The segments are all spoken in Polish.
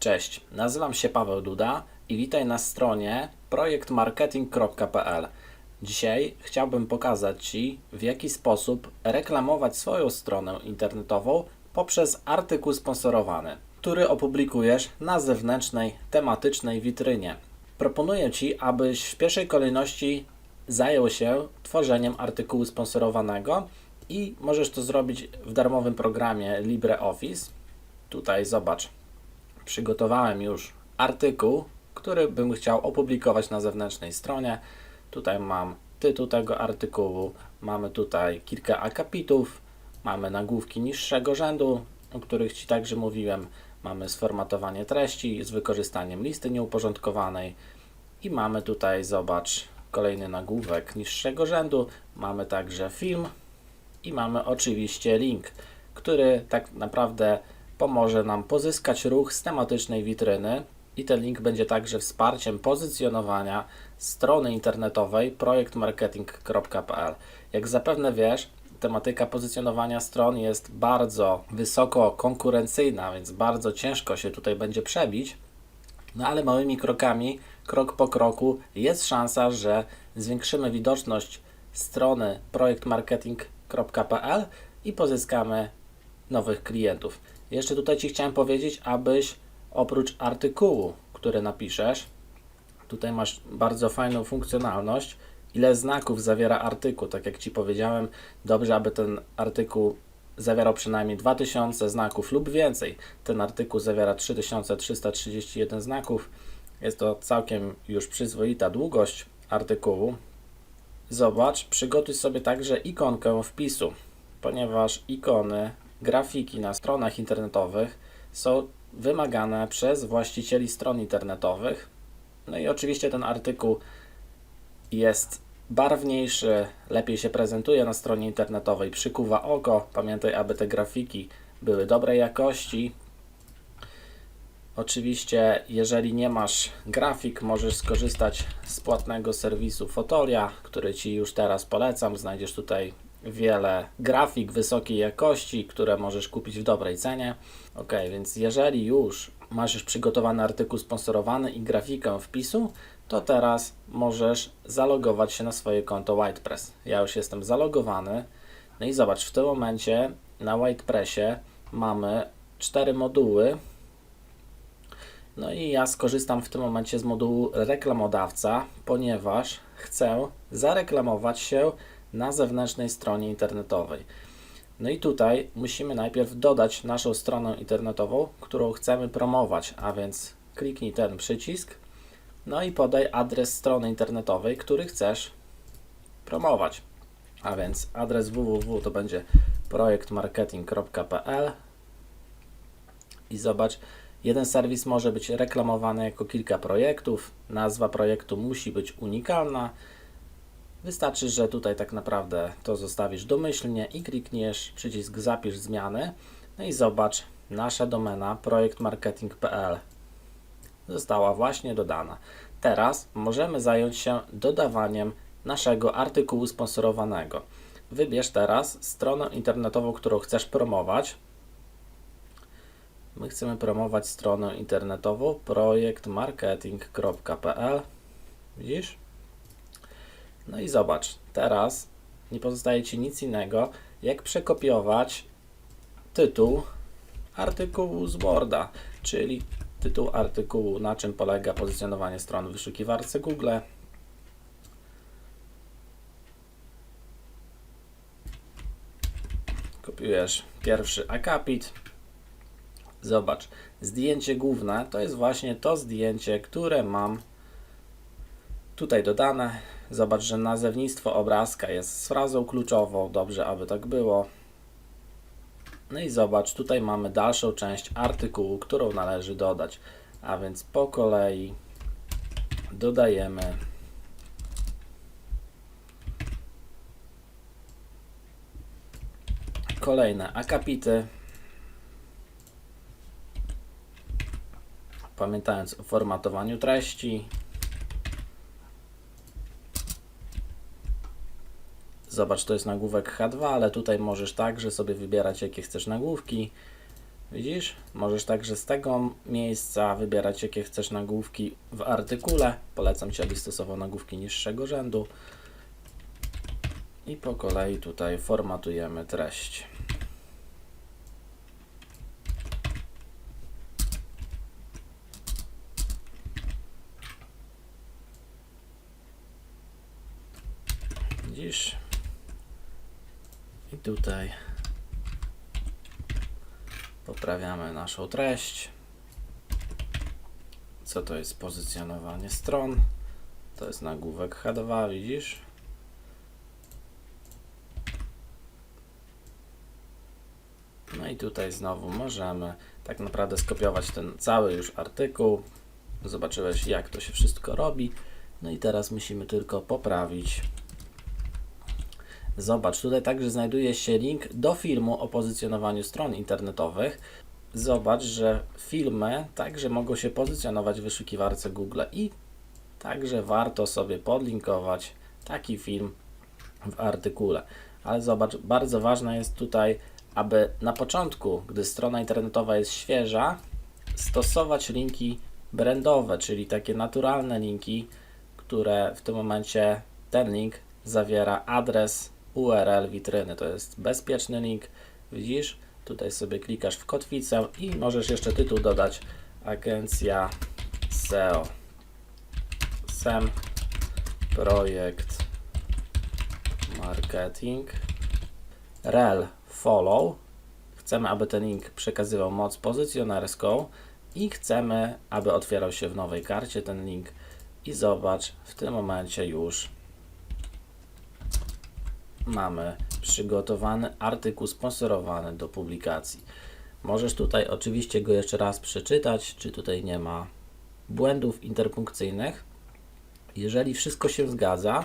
Cześć, nazywam się Paweł Duda i witaj na stronie projektmarketing.pl. Dzisiaj chciałbym pokazać Ci, w jaki sposób reklamować swoją stronę internetową poprzez artykuł sponsorowany, który opublikujesz na zewnętrznej, tematycznej witrynie. Proponuję Ci, abyś w pierwszej kolejności zajął się tworzeniem artykułu sponsorowanego i możesz to zrobić w darmowym programie LibreOffice. Tutaj zobacz, przygotowałem już artykuł, który bym chciał opublikować na zewnętrznej stronie. Tutaj mam tytuł tego artykułu, mamy tutaj kilka akapitów, mamy nagłówki niższego rzędu, o których Ci także mówiłem. Mamy sformatowanie treści z wykorzystaniem listy nieuporządkowanej i mamy tutaj, zobacz, kolejny nagłówek niższego rzędu. Mamy także film i mamy oczywiście link, który tak naprawdę pomoże nam pozyskać ruch z tematycznej witryny i ten link będzie także wsparciem pozycjonowania strony internetowej projektmarketing.pl. Jak zapewne wiesz, tematyka pozycjonowania stron jest bardzo wysoko konkurencyjna, więc bardzo ciężko się tutaj będzie przebić. No ale małymi krokami, krok po kroku jest szansa, że zwiększymy widoczność strony projektmarketing.pl i pozyskamy nowych klientów. Jeszcze tutaj Ci chciałem powiedzieć, abyś oprócz artykułu, który napiszesz, tutaj masz bardzo fajną funkcjonalność, ile znaków zawiera artykuł. Tak jak Ci powiedziałem, dobrze, aby ten artykuł zawierał przynajmniej 2000 znaków lub więcej. Ten artykuł zawiera 3331 znaków. Jest to całkiem już przyzwoita długość artykułu. Zobacz, przygotuj sobie także ikonkę wpisu, ponieważ ikony, grafiki na stronach internetowych są wymagane przez właścicieli stron internetowych. No i oczywiście ten artykuł jest barwniejszy, lepiej się prezentuje na stronie internetowej, przykuwa oko. Pamiętaj, aby te grafiki były dobrej jakości. Oczywiście, jeżeli nie masz grafik, możesz skorzystać z płatnego serwisu Fotolia, który Ci już teraz polecam. Znajdziesz tutaj wiele grafik wysokiej jakości, które możesz kupić w dobrej cenie. Ok, więc jeżeli już masz już przygotowany artykuł sponsorowany i grafikę wpisu, to teraz możesz zalogować się na swoje konto WhitePress. Ja już jestem zalogowany. No i zobacz, w tym momencie na WhitePressie mamy cztery moduły. No i ja skorzystam w tym momencie z modułu reklamodawca, ponieważ chcę zareklamować się na zewnętrznej stronie internetowej. No i tutaj musimy najpierw dodać naszą stronę internetową, którą chcemy promować, a więc kliknij ten przycisk, no i podaj adres strony internetowej, który chcesz promować. A więc adres www to będzie projektmarketing.pl i zobacz, jeden serwis może być reklamowany jako kilka projektów, nazwa projektu musi być unikalna, Wystarczy, że tutaj tak naprawdę to zostawisz domyślnie i klikniesz przycisk zapisz zmiany. No i zobacz, nasza domena projektmarketing.pl została właśnie dodana. Teraz możemy zająć się dodawaniem naszego artykułu sponsorowanego. Wybierz teraz stronę internetową, którą chcesz promować. My chcemy promować stronę internetową projektmarketing.pl. Widzisz? No i zobacz, teraz nie pozostaje Ci nic innego, jak przekopiować tytuł artykułu z Worda, czyli tytuł artykułu, na czym polega pozycjonowanie stron w wyszukiwarce Google. Kopiujesz pierwszy akapit. Zobacz, zdjęcie główne to jest właśnie to zdjęcie, które mam tutaj dodane. Zobacz, że nazewnictwo obrazka jest frazą kluczową, dobrze aby tak było. No i zobacz, tutaj mamy dalszą część artykułu, którą należy dodać. A więc po kolei dodajemy kolejne akapity. Pamiętając o formatowaniu treści, Zobacz, to jest nagłówek H2, ale tutaj możesz także sobie wybierać, jakie chcesz nagłówki. Widzisz? Możesz także z tego miejsca wybierać, jakie chcesz nagłówki w artykule. Polecam Ci, abyś stosował nagłówki niższego rzędu. I po kolei tutaj formatujemy treść. Widzisz? Tutaj poprawiamy naszą treść. Co to jest pozycjonowanie stron? To jest nagłówek H2, widzisz? No i tutaj znowu możemy tak naprawdę skopiować ten cały już artykuł. Zobaczyłeś jak to się wszystko robi. No i teraz musimy tylko poprawić. Zobacz, tutaj także znajduje się link do filmu o pozycjonowaniu stron internetowych. Zobacz, że filmy także mogą się pozycjonować w wyszukiwarce Google i także warto sobie podlinkować taki film w artykule. Ale zobacz, bardzo ważne jest tutaj, aby na początku, gdy strona internetowa jest świeża, stosować linki brandowe, czyli takie naturalne linki, które w tym momencie ten link zawiera adres URL witryny. To jest bezpieczny link. Widzisz? Tutaj sobie klikasz w kotwicę i możesz jeszcze tytuł dodać Agencja SEO. SEM Projekt Marketing rel follow. Chcemy, aby ten link przekazywał moc pozycjonerską i chcemy, aby otwierał się w nowej karcie ten link. I zobacz, w tym momencie już mamy przygotowany artykuł sponsorowany do publikacji. Możesz tutaj oczywiście go jeszcze raz przeczytać, czy tutaj nie ma błędów interpunkcyjnych. Jeżeli wszystko się zgadza,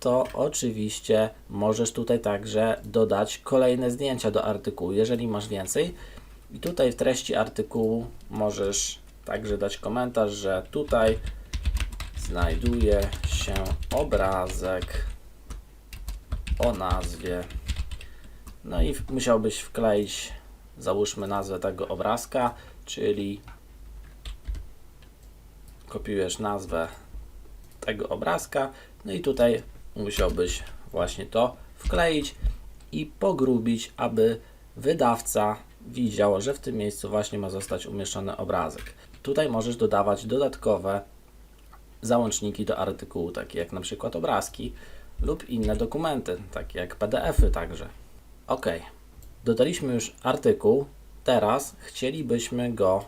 to oczywiście możesz tutaj także dodać kolejne zdjęcia do artykułu, jeżeli masz więcej. I tutaj w treści artykułu możesz także dać komentarz, że tutaj znajduje się obrazek o nazwie. No i musiałbyś wkleić, załóżmy nazwę tego obrazka, czyli kopiujesz nazwę tego obrazka, no i tutaj musiałbyś właśnie to wkleić i pogrubić, aby wydawca widział, że w tym miejscu właśnie ma zostać umieszczony obrazek. Tutaj możesz dodawać dodatkowe załączniki do artykułu, takie jak na przykład obrazki lub inne dokumenty, takie jak PDF-y także. Ok, dodaliśmy już artykuł, teraz chcielibyśmy go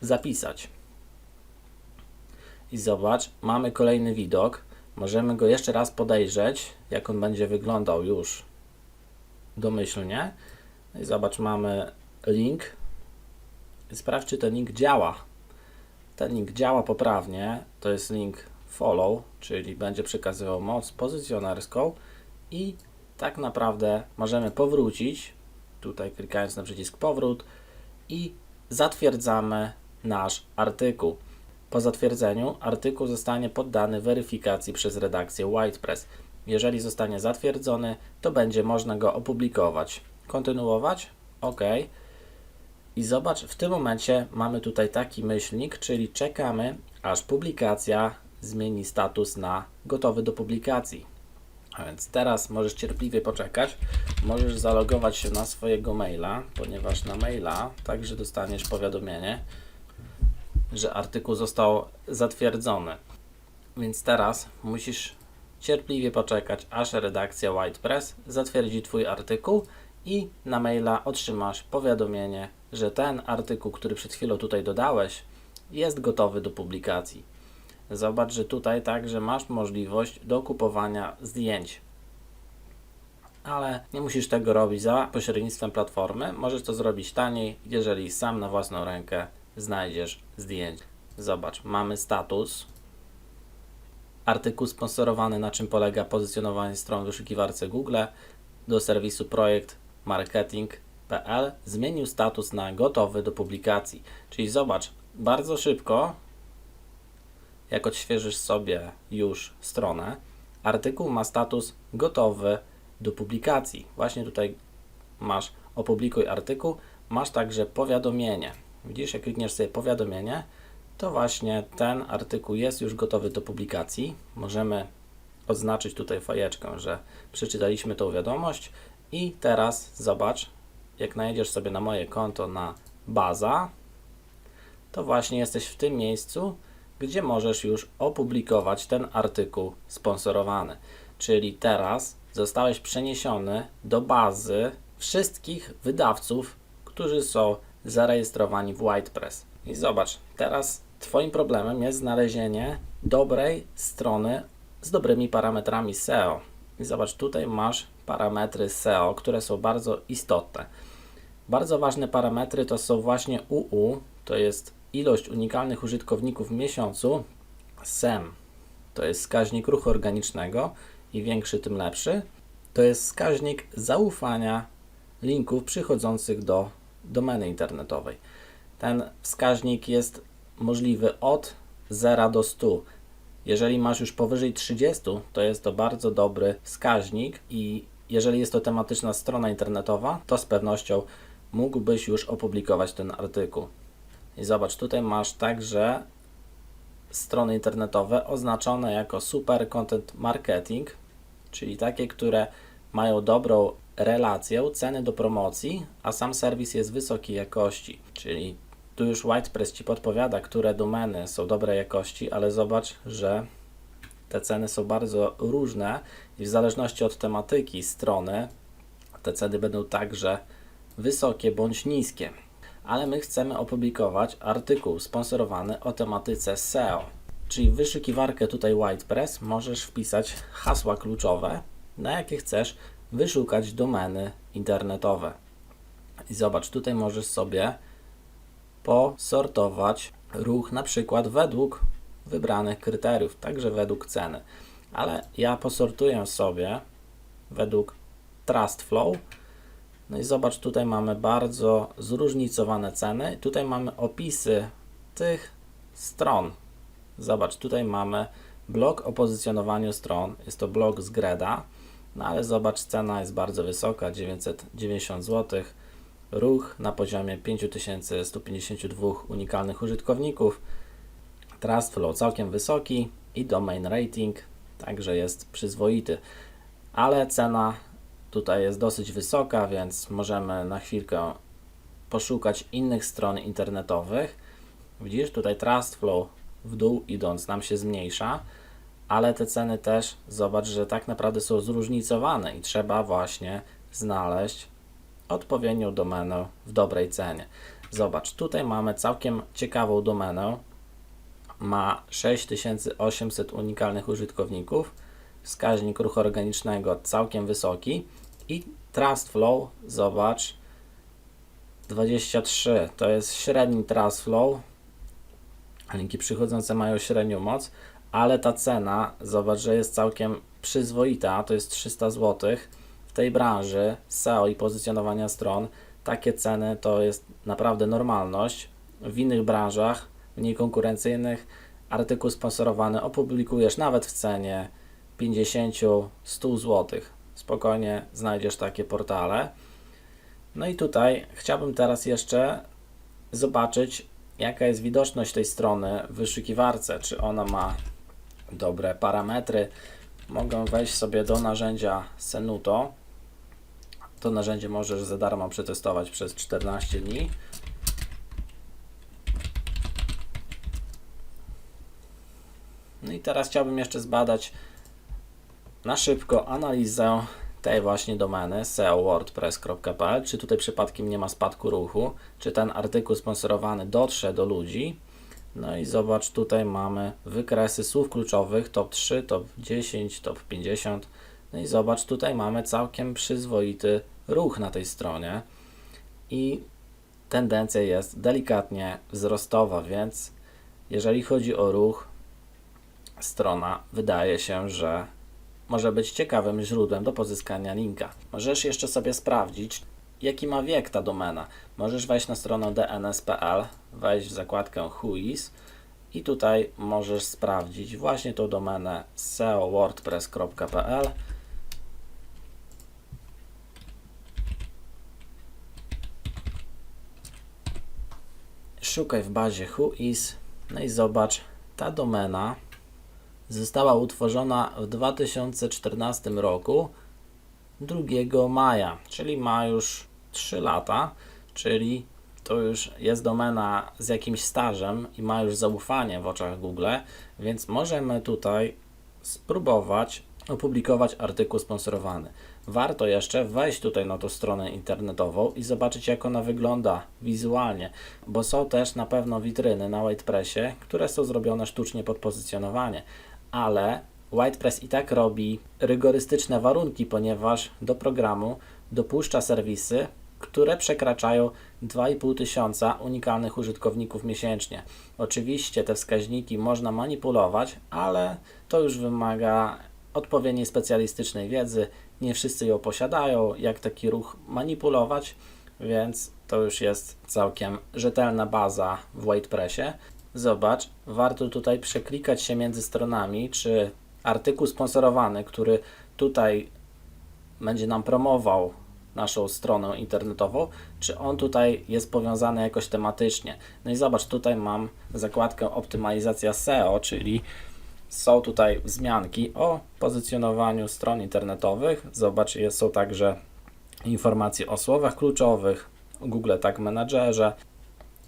zapisać. I zobacz, mamy kolejny widok. Możemy go jeszcze raz podejrzeć, jak on będzie wyglądał już domyślnie. No I zobacz, mamy link. Sprawdź, czy ten link działa. Ten link działa poprawnie. To jest link follow, czyli będzie przekazywał moc pozycjonerską i tak naprawdę możemy powrócić, tutaj klikając na przycisk powrót i zatwierdzamy nasz artykuł. Po zatwierdzeniu artykuł zostanie poddany weryfikacji przez redakcję WhitePress. Jeżeli zostanie zatwierdzony, to będzie można go opublikować. Kontynuować? OK. I zobacz, w tym momencie mamy tutaj taki myślnik, czyli czekamy, aż publikacja zmieni status na gotowy do publikacji. A więc teraz możesz cierpliwie poczekać. Możesz zalogować się na swojego maila, ponieważ na maila także dostaniesz powiadomienie, że artykuł został zatwierdzony. Więc teraz musisz cierpliwie poczekać, aż redakcja WhitePress zatwierdzi Twój artykuł i na maila otrzymasz powiadomienie, że ten artykuł, który przed chwilą tutaj dodałeś, jest gotowy do publikacji. Zobacz, że tutaj także masz możliwość do kupowania zdjęć. Ale nie musisz tego robić za pośrednictwem platformy. Możesz to zrobić taniej, jeżeli sam na własną rękę znajdziesz zdjęć. Zobacz, mamy status. Artykuł sponsorowany, na czym polega pozycjonowanie stron w wyszukiwarce Google do serwisu projekt marketing.pl zmienił status na gotowy do publikacji. Czyli zobacz, bardzo szybko jak odświeżysz sobie już stronę, artykuł ma status gotowy do publikacji. Właśnie tutaj masz opublikuj artykuł, masz także powiadomienie. Widzisz, jak klikniesz sobie powiadomienie, to właśnie ten artykuł jest już gotowy do publikacji. Możemy odznaczyć tutaj fajeczkę, że przeczytaliśmy tą wiadomość i teraz zobacz, jak najedziesz sobie na moje konto na baza, to właśnie jesteś w tym miejscu, gdzie możesz już opublikować ten artykuł sponsorowany. Czyli teraz zostałeś przeniesiony do bazy wszystkich wydawców, którzy są zarejestrowani w WhitePress. I zobacz, teraz Twoim problemem jest znalezienie dobrej strony z dobrymi parametrami SEO. I zobacz, tutaj masz parametry SEO, które są bardzo istotne. Bardzo ważne parametry to są właśnie UU, to jest ilość unikalnych użytkowników w miesiącu, SEM, to jest wskaźnik ruchu organicznego i większy tym lepszy. To jest wskaźnik zaufania linków przychodzących do domeny internetowej. Ten wskaźnik jest możliwy od 0 do 100. Jeżeli masz już powyżej 30, to jest to bardzo dobry wskaźnik i jeżeli jest to tematyczna strona internetowa, to z pewnością mógłbyś już opublikować ten artykuł. I zobacz, tutaj masz także strony internetowe oznaczone jako super content marketing, czyli takie, które mają dobrą relację ceny do promocji, a sam serwis jest wysokiej jakości, czyli tu już WhitePress Ci podpowiada, które domeny są dobrej jakości, ale zobacz, że te ceny są bardzo różne i w zależności od tematyki strony te ceny będą także wysokie bądź niskie. Ale my chcemy opublikować artykuł sponsorowany o tematyce SEO, czyli w wyszukiwarkę tutaj WhitePress możesz wpisać hasła kluczowe, na jakie chcesz wyszukać domeny internetowe. I zobacz, tutaj możesz sobie posortować ruch na przykład według wybranych kryteriów, także według ceny. Ale ja posortuję sobie według Trust Flow. No i zobacz, tutaj mamy bardzo zróżnicowane ceny. Tutaj mamy opisy tych stron. Zobacz, tutaj mamy blok o pozycjonowaniu stron. Jest to blok z Greda. No ale zobacz, cena jest bardzo wysoka, 990 zł ruch na poziomie 5152 unikalnych użytkowników, trust flow całkiem wysoki i domain rating także jest przyzwoity, ale cena tutaj jest dosyć wysoka, więc możemy na chwilkę poszukać innych stron internetowych. Widzisz, tutaj trust flow w dół idąc nam się zmniejsza, ale te ceny też zobacz, że tak naprawdę są zróżnicowane i trzeba właśnie znaleźć odpowiednią domenę w dobrej cenie. Zobacz, tutaj mamy całkiem ciekawą domenę. Ma 6800 unikalnych użytkowników, wskaźnik ruchu organicznego całkiem wysoki i Trust Flow, zobacz, 23 to jest średni Trust Flow. Linki przychodzące mają średnią moc, ale ta cena, zobacz, że jest całkiem przyzwoita, to jest 300 zł tej branży SEO i pozycjonowania stron takie ceny to jest naprawdę normalność. W innych branżach, mniej konkurencyjnych, artykuł sponsorowany opublikujesz nawet w cenie 50-100 zł. Spokojnie znajdziesz takie portale. No i tutaj chciałbym teraz jeszcze zobaczyć, jaka jest widoczność tej strony w wyszukiwarce, czy ona ma dobre parametry. Mogę wejść sobie do narzędzia Senuto to narzędzie możesz za darmo przetestować przez 14 dni. No i teraz chciałbym jeszcze zbadać na szybko analizę tej właśnie domeny seowordpress.pl, czy tutaj przypadkiem nie ma spadku ruchu, czy ten artykuł sponsorowany dotrze do ludzi. No i zobacz, tutaj mamy wykresy słów kluczowych top 3, top 10, top 50. No i zobacz, tutaj mamy całkiem przyzwoity ruch na tej stronie i tendencja jest delikatnie wzrostowa, więc jeżeli chodzi o ruch, strona wydaje się, że może być ciekawym źródłem do pozyskania linka. Możesz jeszcze sobie sprawdzić, jaki ma wiek ta domena. Możesz wejść na stronę dns.pl, wejść w zakładkę Whois i tutaj możesz sprawdzić właśnie tą domenę seowordpress.pl szukaj w bazie whois, no i zobacz, ta domena została utworzona w 2014 roku 2 maja, czyli ma już 3 lata, czyli to już jest domena z jakimś stażem i ma już zaufanie w oczach Google, więc możemy tutaj spróbować opublikować artykuł sponsorowany. Warto jeszcze wejść tutaj na tą stronę internetową i zobaczyć, jak ona wygląda wizualnie, bo są też na pewno witryny na WhitePressie, które są zrobione sztucznie pod pozycjonowanie, ale WhitePress i tak robi rygorystyczne warunki, ponieważ do programu dopuszcza serwisy, które przekraczają 2,5 tysiąca unikalnych użytkowników miesięcznie. Oczywiście te wskaźniki można manipulować, ale to już wymaga odpowiedniej specjalistycznej wiedzy. Nie wszyscy ją posiadają, jak taki ruch manipulować, więc to już jest całkiem rzetelna baza w WhitePressie. Zobacz, warto tutaj przeklikać się między stronami, czy artykuł sponsorowany, który tutaj będzie nam promował naszą stronę internetową, czy on tutaj jest powiązany jakoś tematycznie. No i zobacz, tutaj mam zakładkę optymalizacja SEO, czyli są tutaj wzmianki o pozycjonowaniu stron internetowych. Zobacz, są także informacje o słowach kluczowych, Google Tag Managerze,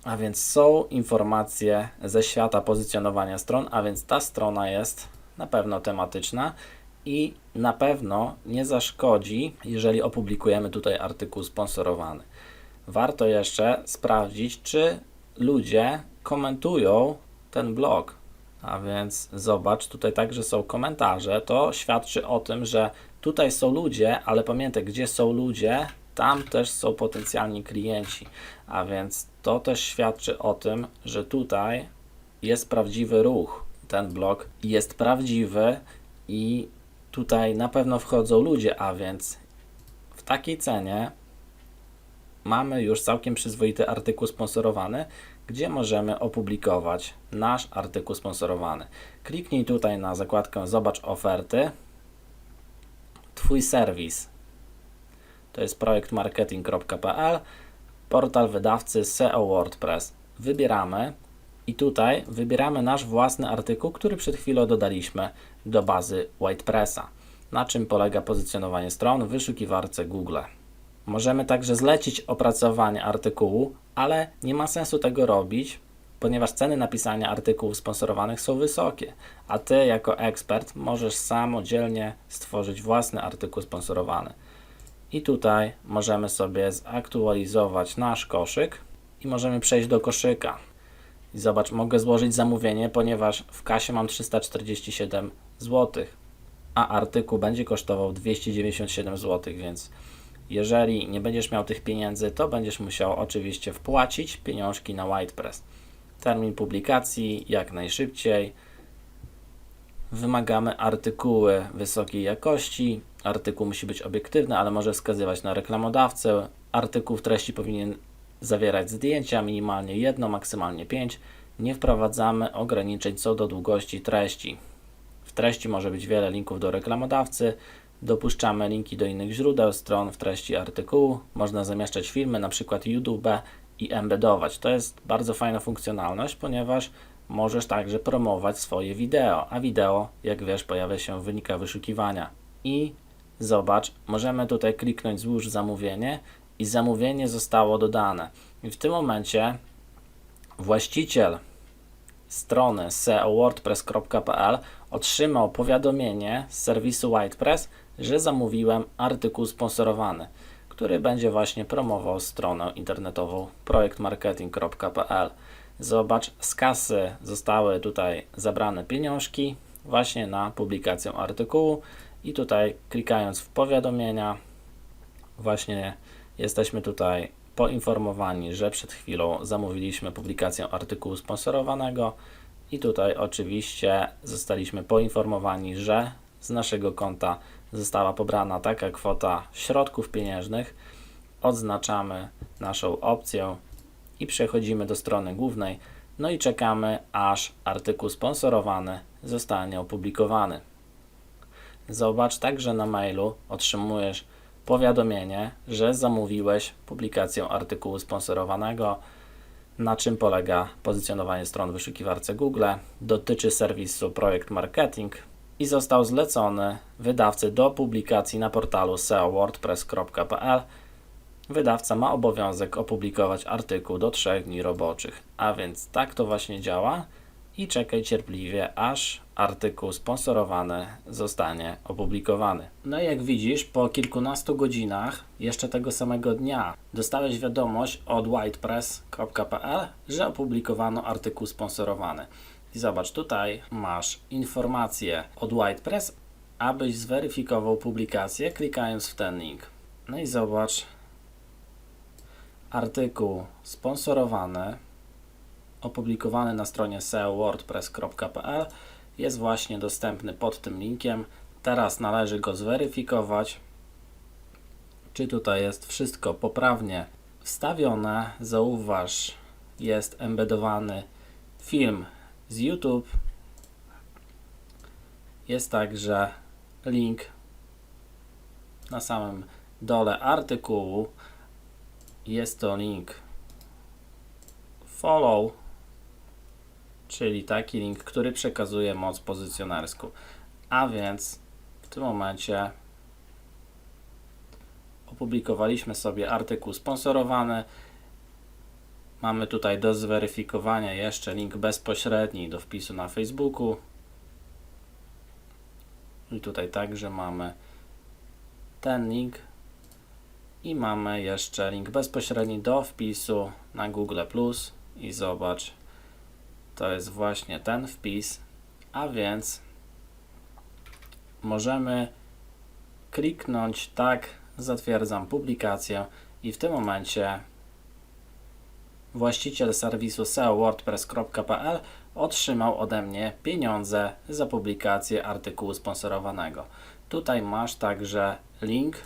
a więc są informacje ze świata pozycjonowania stron, a więc ta strona jest na pewno tematyczna i na pewno nie zaszkodzi, jeżeli opublikujemy tutaj artykuł sponsorowany. Warto jeszcze sprawdzić, czy ludzie komentują ten blog. A więc zobacz, tutaj także są komentarze. To świadczy o tym, że tutaj są ludzie, ale pamiętaj, gdzie są ludzie, tam też są potencjalni klienci. A więc to też świadczy o tym, że tutaj jest prawdziwy ruch. Ten blog jest prawdziwy i tutaj na pewno wchodzą ludzie, a więc w takiej cenie mamy już całkiem przyzwoity artykuł sponsorowany, gdzie możemy opublikować nasz artykuł sponsorowany. Kliknij tutaj na zakładkę Zobacz oferty. Twój serwis to jest projekt marketing.pl, portal wydawcy SEO WordPress. Wybieramy i tutaj wybieramy nasz własny artykuł, który przed chwilą dodaliśmy do bazy WhitePressa. Na czym polega pozycjonowanie stron w wyszukiwarce Google. Możemy także zlecić opracowanie artykułu, ale nie ma sensu tego robić, ponieważ ceny napisania artykułów sponsorowanych są wysokie, a Ty jako ekspert możesz samodzielnie stworzyć własny artykuł sponsorowany. I tutaj możemy sobie zaktualizować nasz koszyk i możemy przejść do koszyka. I zobacz, mogę złożyć zamówienie, ponieważ w kasie mam 347 zł, a artykuł będzie kosztował 297 zł, więc jeżeli nie będziesz miał tych pieniędzy, to będziesz musiał oczywiście wpłacić pieniążki na WhitePress. Termin publikacji jak najszybciej. Wymagamy artykuły wysokiej jakości. Artykuł musi być obiektywny, ale może wskazywać na reklamodawcę. Artykuł w treści powinien zawierać zdjęcia, minimalnie jedno, maksymalnie 5. Nie wprowadzamy ograniczeń co do długości treści. W treści może być wiele linków do reklamodawcy. Dopuszczamy linki do innych źródeł, stron w treści artykułu. Można zamieszczać filmy, na przykład YouTube i embedować. To jest bardzo fajna funkcjonalność, ponieważ możesz także promować swoje wideo, a wideo, jak wiesz, pojawia się w wynikach wyszukiwania. I zobacz, możemy tutaj kliknąć złóż zamówienie i zamówienie zostało dodane. I w tym momencie właściciel strony seowordpress.pl otrzymał powiadomienie z serwisu WhitePress, że zamówiłem artykuł sponsorowany, który będzie właśnie promował stronę internetową projektmarketing.pl. Zobacz, z kasy zostały tutaj zabrane pieniążki właśnie na publikację artykułu i tutaj klikając w powiadomienia właśnie jesteśmy tutaj poinformowani, że przed chwilą zamówiliśmy publikację artykułu sponsorowanego i tutaj oczywiście zostaliśmy poinformowani, że z naszego konta została pobrana taka kwota środków pieniężnych. Odznaczamy naszą opcję i przechodzimy do strony głównej. No i czekamy, aż artykuł sponsorowany zostanie opublikowany. Zobacz także na mailu otrzymujesz powiadomienie, że zamówiłeś publikację artykułu sponsorowanego. na czym polega pozycjonowanie stron w wyszukiwarce Google, dotyczy serwisu Projekt Marketing i został zlecony wydawcy do publikacji na portalu seowordpress.pl. Wydawca ma obowiązek opublikować artykuł do 3 dni roboczych, a więc tak to właśnie działa i czekaj cierpliwie, aż artykuł sponsorowany zostanie opublikowany. No i jak widzisz, po kilkunastu godzinach, jeszcze tego samego dnia, dostałeś wiadomość od whitepress.pl, że opublikowano artykuł sponsorowany. I zobacz, tutaj masz informację od WhitePress, abyś zweryfikował publikację, klikając w ten link. No i zobacz, artykuł sponsorowany opublikowany na stronie seowordpress.pl jest właśnie dostępny pod tym linkiem. Teraz należy go zweryfikować, czy tutaj jest wszystko poprawnie wstawione. Zauważ, jest embedowany film z YouTube. Jest także link na samym dole artykułu. Jest to link follow czyli taki link, który przekazuje moc pozycjonerską. A więc w tym momencie opublikowaliśmy sobie artykuł sponsorowany. Mamy tutaj do zweryfikowania jeszcze link bezpośredni do wpisu na Facebooku. I tutaj także mamy ten link. I mamy jeszcze link bezpośredni do wpisu na Google i zobacz, to jest właśnie ten wpis, a więc możemy kliknąć tak, zatwierdzam publikację i w tym momencie właściciel serwisu seowordpress.pl otrzymał ode mnie pieniądze za publikację artykułu sponsorowanego. Tutaj masz także link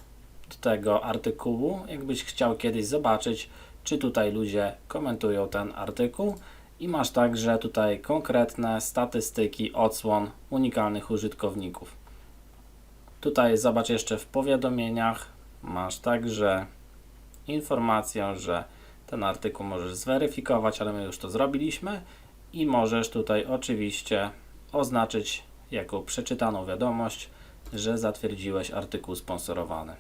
do tego artykułu, jakbyś chciał kiedyś zobaczyć, czy tutaj ludzie komentują ten artykuł i masz także tutaj konkretne statystyki odsłon unikalnych użytkowników. Tutaj zobacz jeszcze w powiadomieniach masz także informację, że ten artykuł możesz zweryfikować, ale my już to zrobiliśmy i możesz tutaj oczywiście oznaczyć jako przeczytaną wiadomość, że zatwierdziłeś artykuł sponsorowany.